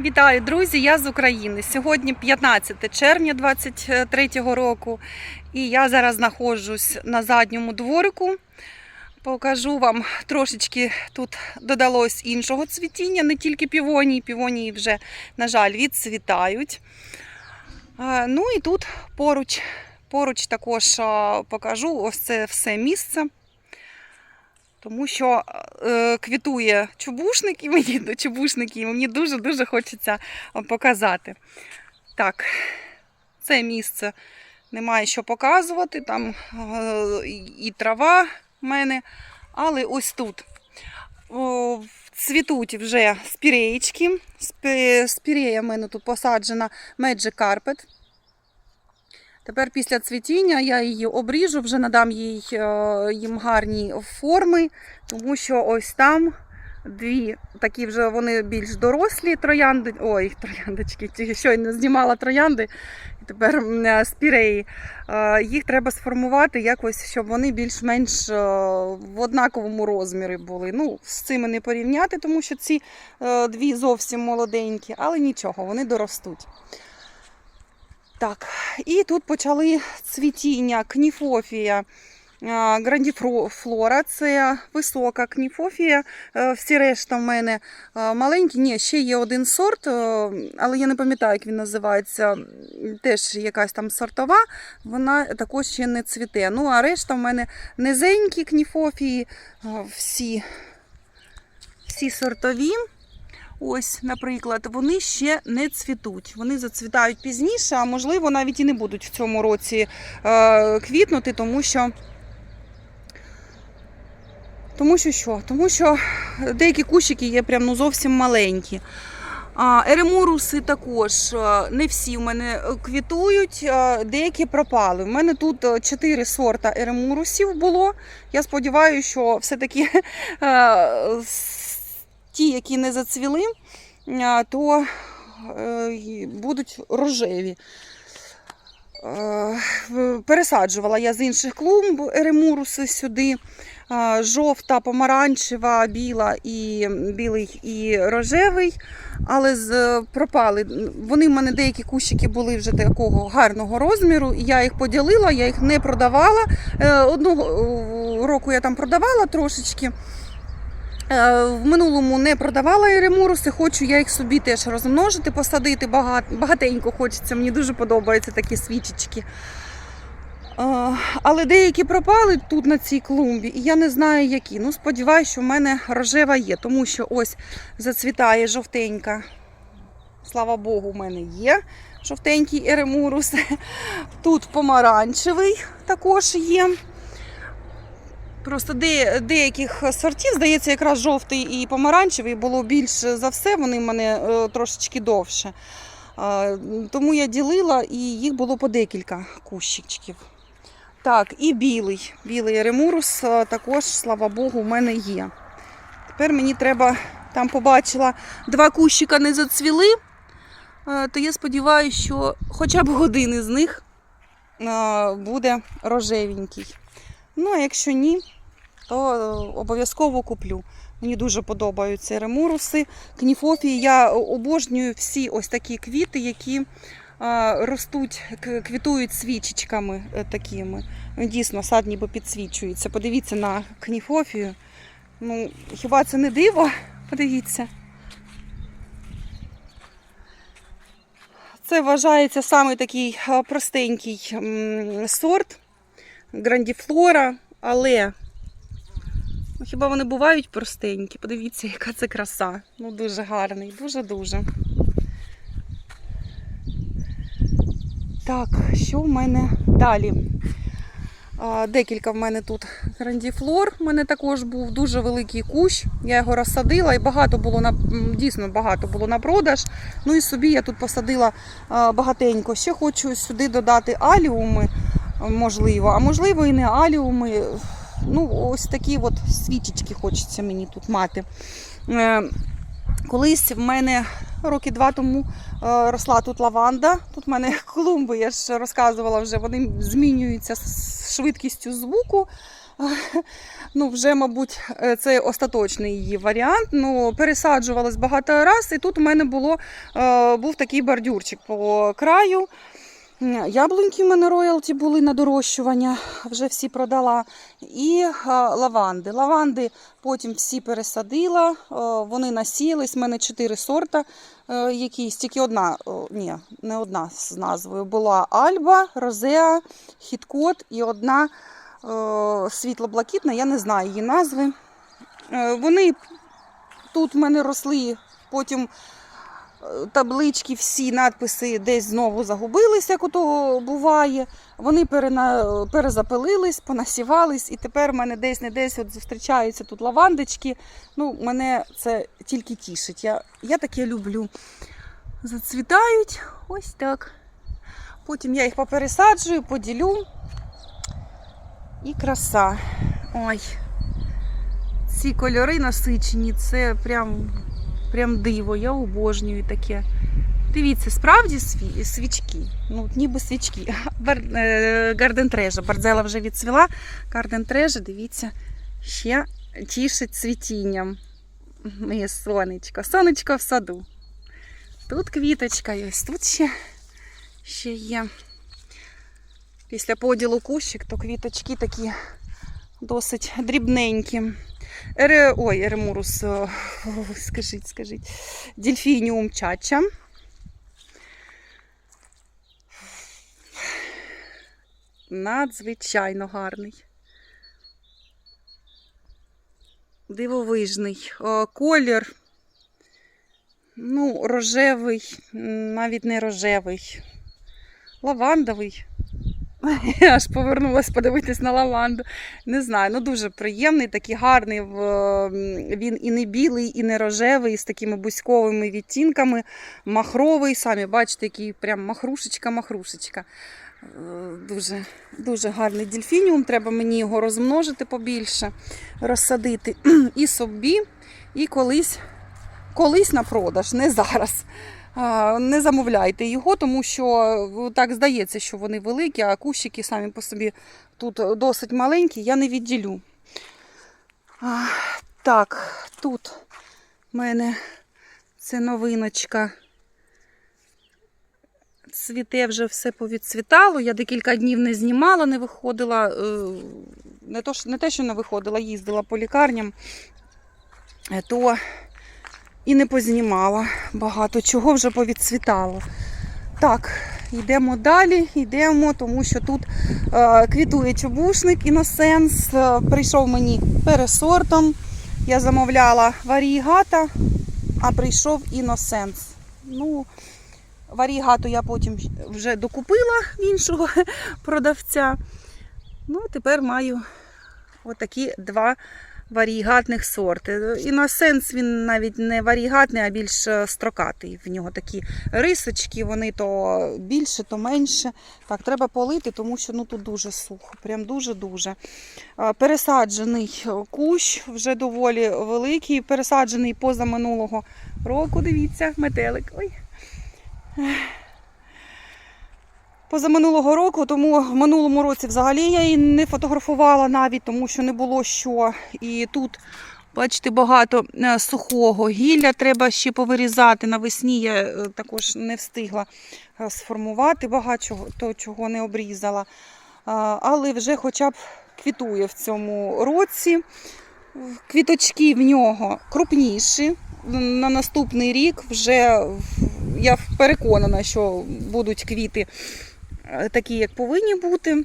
Вітаю, друзі! Я з України. Сьогодні 15 червня 2023 року, і я зараз знаходжусь на задньому дворику. Покажу вам трошечки тут додалось іншого цвітіння, не тільки півонії. Півонії вже, на жаль, відцвітають. Ну і тут поруч, поруч також покажу ось це все місце. Тому що е, квітує чубушник і мені до чубушники, і мені дуже-дуже хочеться е, показати. Так, це місце немає що показувати, там е, і трава в мене, але ось тут о, цвітуть вже спіреєчки. Спі- Спірея в мене тут посаджена Magic Carpet. Тепер після цвітіння я її обріжу, вже надам їй, е, їм гарні форми, тому що ось там дві такі вже вони більш дорослі троянди. Ой, трояндочки, щойно знімала троянди, і тепер е, спіреї. Е, Їх треба сформувати якось, щоб вони більш-менш в однаковому розмірі були. Ну, з цими не порівняти, тому що ці дві зовсім молоденькі, але нічого, вони доростуть. Так, і тут почали цвітіння кніфофія. а, Грандіфлора це висока кніфофія. е, Всі решта в мене е, маленькі. Ні, ще є один сорт, е, але я не пам'ятаю, як він називається. Теж якась там сортова, вона також ще не цвіте. Ну, а решта в мене низенькі кніфофії, е, всі, всі сортові. Ось, наприклад, вони ще не цвітуть. Вони зацвітають пізніше, а можливо, навіть і не будуть в цьому році е, квітнути, тому що. Тому що що? Тому що деякі кущики є прям ну, зовсім маленькі. А, еремуруси також е, не всі в мене квітують, е, деякі пропали. У мене тут чотири сорта еремурусів було. Я сподіваюся, що все-таки ті, які не зацвіли, то е, будуть рожеві. Е, Пересаджувала я з інших клумб еремуруси сюди. Е, Жовта, помаранчева, біла і білий і рожевий, але з, пропали. Вони в мене деякі кущики були вже такого гарного розміру, я їх поділила, я їх не продавала. Одного року я там продавала трошечки. Е, В минулому не продавала еремуруси, хочу я їх собі теж розмножити, посадити багатенько хочеться. Мені дуже подобаються такі свічечки. Е, Але деякі пропали тут на цій клумбі, і я не знаю які. Ну, сподіваюся, що в мене рожева є, тому що ось зацвітає жовтенька. Слава Богу, в мене є жовтенький еремурус. Тут помаранчевий також є. Просто де, деяких сортів, здається, якраз жовтий і помаранчевий було більше за все, вони в мене е, трошечки довше. Тому я ділила і їх було по декілька кущичків. Так, і білий. Білий ремурус е, також, слава Богу, в мене є. Тепер мені треба, там побачила, два кущика не зацвіли, е, то я сподіваюся, що хоча б один із них буде рожевенький. Ну, а якщо ні, то е, обов'язково куплю. Мені дуже подобаються ремуруси. Кніфофії я обожнюю всі ось такі квіти, які е, ростуть, квітують свічечками е, такими. Дійсно, сад ніби підсвічується. Подивіться на кніфофію. Ну, хіба це не диво? Подивіться. Це вважається саме такий простенький сорт грандіфлора, але ну, хіба вони бувають простенькі? Подивіться, яка це краса. Ну, дуже гарний, дуже-дуже. Так, що в мене далі? А, Декілька в мене тут грандіфлор. У мене також був дуже великий кущ. Я його розсадила і багато було на дійсно багато було на продаж. Ну і собі я тут посадила багатенько. Ще хочу сюди додати аліуми, можливо, а можливо і не аліуми. Ну, ось такі от свічечки хочеться мені тут мати. Е, Колись в мене роки два тому е, росла тут лаванда. Тут в мене клумби, я ж розказувала вже, вони змінюються з швидкістю звуку. Ну, вже, мабуть, е, це остаточний її варіант. Ну, пересаджувалась багато раз, і тут у мене було, е, був такий бордюрчик по краю. Яблуньки в мене роялті були на дорощування, вже всі продала. І е, лаванди. Лаванди потім всі пересадила, е, вони насіялись. У мене чотири сорта. е, Якісь тільки одна, ні, не одна з назвою була Альба, Розеа, Хіткот і одна світло-блакитна, я не знаю її назви. Вони тут в мене росли, потім таблички, всі надписи десь знову загубилися, як ото буває. Вони перена... перезапилились, понасівались, і тепер в мене десь не десь от зустрічаються тут лавандочки. Ну, мене це тільки тішить. Я, я таке люблю. Зацвітають ось так. Потім я їх попересаджую, поділю. І краса. Ой. Ці кольори насичені, це прям, прям диво. Я обожнюю таке. Дивіться, справді сві- свічки. Ну, ніби свічки. Бар... е, Гардентрежа. Бардзела вже відцвіла. Гардентрежа, дивіться, ще тішить цвітінням. Моє сонечко. Сонечко в саду. Тут квіточка є, тут ще, ще є. Після поділу кущик, то квіточки такі досить дрібненькі. Ере... Ой, еремурус, о, скажіть, скажіть. Дельфініум чача. Надзвичайно гарний. Дивовижний. О, колір. Ну, рожевий, навіть не рожевий. Лавандовий. Я аж повернулася подивитись на лаванду. Не знаю, ну дуже приємний, такий гарний. Він і не білий, і не рожевий, з такими бузьковими відтінками. Махровий, самі бачите, який прям махрушечка-махрушечка. Е, Дуже, дуже гарний дельфініум. Треба мені його розмножити побільше, розсадити і собі, і колись, колись на продаж, не зараз. Не замовляйте його, тому що е, так здається, що вони великі, а кущики самі по собі тут досить маленькі, я не відділю. Так, тут в мене це новиночка. Цвіте вже все повідцвітало. Я декілька днів не знімала, не виходила. е, не те, що не виходила, їздила по лікарням, е, то і не познімала. Багато чого вже повідцвітало. Так, йдемо далі, йдемо, тому що тут е, квітує чубушник іносенс. Е, прийшов мені пересортом. Я замовляла варігата, а прийшов іносенс. Ну, варігату я потім вже докупила іншого продавця. Ну, тепер маю отакі два варігатних сорти. Іносенс він навіть не варігатний, а більш е, строкатий. В нього такі рисочки, вони то більше, то менше. Так, треба полити, тому що ну, тут дуже сухо, прям дуже-дуже. Е, Пересаджений кущ вже доволі великий, пересаджений поза минулого року. Дивіться, метелик. Ой. Позаминулого року, тому в минулому році взагалі я її не фотографувала навіть, тому що не було що. І тут, бачите, багато е, сухого гілля треба ще повирізати. Навесні я е, також не встигла е, сформувати багато чого, то, чого не обрізала. Але вже хоча б квітує в цьому році. Квіточки в нього крупніші. На наступний рік вже я переконана, що будуть квіти такі, як повинні бути.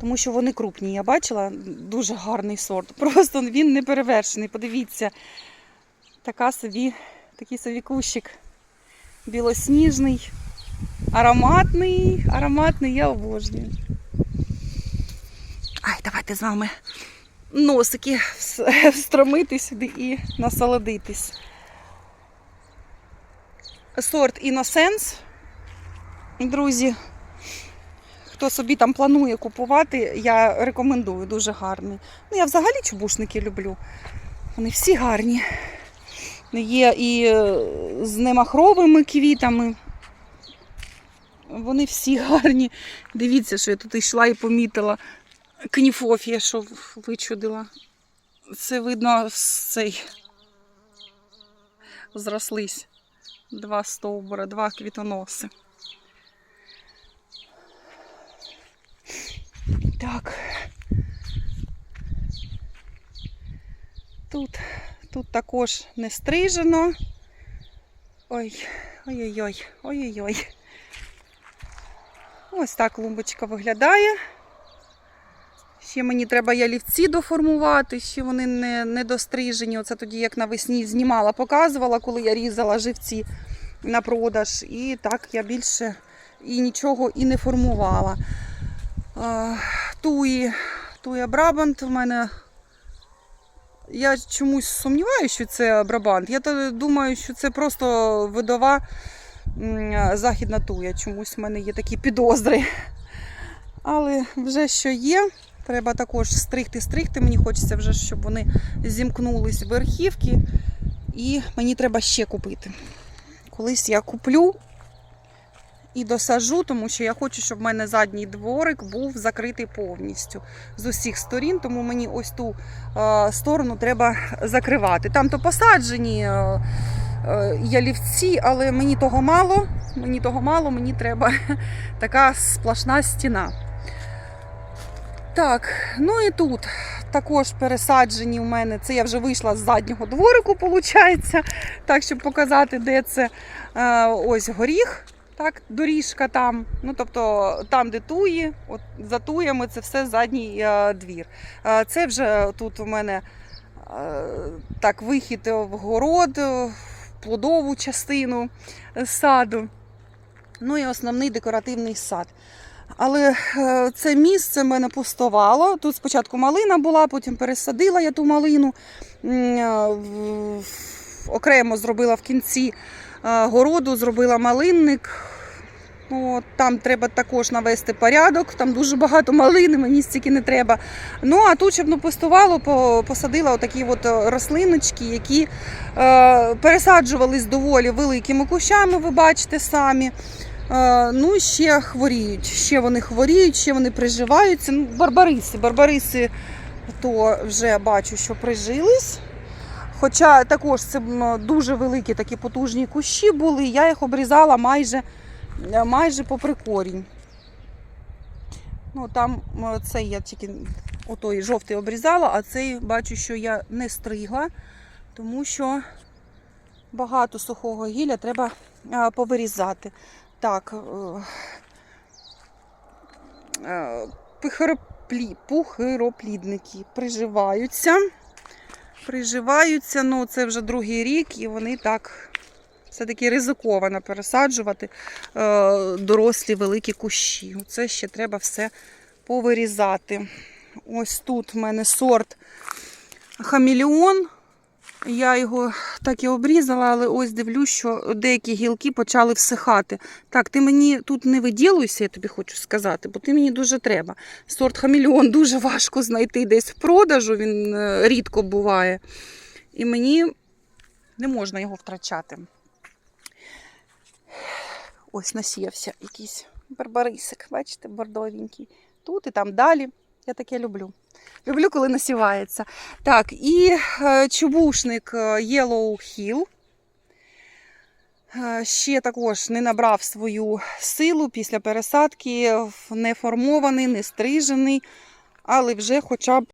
Тому що вони крупні. Я бачила дуже гарний сорт. Просто він не перевершений. Подивіться, така собі, такий собі кущик білосніжний, ароматний, ароматний, я обожнюю. Ай, давайте з вами носики встромити сюди і насолодитись. Сорт Innocence. Друзі, хто собі там планує купувати, я рекомендую, дуже гарний. Ну, я взагалі чубушники люблю. Вони всі гарні. Є і е, з немахровими квітами. Вони всі гарні. Дивіться, що я тут йшла і помітила. кніфофія, що вичудила. Це видно цей. Зрослись. Два стовбура, два квітоноси. Так. Тут, тут також не стрижено. Ой, ой-ой-ой, ой-ой-ой. Ось так клумбочка виглядає. Ще мені треба ялівці доформувати, ще вони не, не дострижені. Оце тоді, як навесні знімала, показувала, коли я різала живці на продаж. І так я більше і нічого і не формувала. Туї, туя Брабант у мене. Я чомусь сумніваюся, що це Брабант. Я думаю, що це просто видова західна туя. Чомусь в мене є такі підозри. Але вже що є, треба також стригти, стригти. Мені хочеться вже, щоб вони зімкнулись в верхівки. І мені треба ще купити. Колись я куплю і досажу, тому що я хочу, щоб в мене задній дворик був закритий повністю з усіх сторін, тому мені ось ту е, сторону треба закривати. Там то посаджені е, е, ялівці, але мені того мало. Мені того мало, мені треба така сплошна стіна. Так, ну і тут також пересаджені у мене. Це я вже вийшла з заднього дворику, виходить, так, щоб показати, де це ось горіх. Так, доріжка там, ну тобто там, де туї, от за туями це все задній е, двір. Е, це вже тут у мене е, так, вихід в город, в плодову частину саду. Ну і основний декоративний сад. Але це місце мене пустувало. Тут спочатку малина була, потім пересадила я ту малину. Окремо зробила в кінці городу, зробила малинник. Ну, от там треба також навести порядок, там дуже багато малини, мені стільки не треба. Ну, а тут, щоб не пустувало, посадила отакі от е, рослиночки, які е, пересаджувались доволі великими кущами, ви бачите самі. Е, ну, ще хворіють. Ще вони хворіють, ще вони приживаються. Ну, барбариси. Барбариси то вже бачу, що прижились. Хоча також це дуже великі такі потужні кущі були, я їх обрізала майже, е, майже попри корінь. Ну, там цей я тільки отой жовтий обрізала, а цей бачу, що я не стригла, тому що багато сухого гілля треба е, повирізати. Так, е, е, пухироплідники приживаються. Приживаються, ну це вже другий рік, і вони так все-таки ризиковано пересаджувати е, дорослі великі кущі. Це ще треба все повирізати. Ось тут в мене сорт хамелеон. Я його так і обрізала, але ось дивлюсь, що деякі гілки почали всихати. Так, ти мені тут не виділуйся, я тобі хочу сказати, бо ти мені дуже треба. Сорт хамелеон дуже важко знайти десь в продажу, він е, рідко буває. І мені не можна його втрачати. Ось насіявся якийсь барбарисик, бачите, бордовенький. Тут і там далі. Я таке люблю. Люблю, коли насівається. Так, і е, чубушник е, Yellow Hill. Е, Ще також не набрав свою силу після пересадки, не формований, не стрижений, але вже хоча б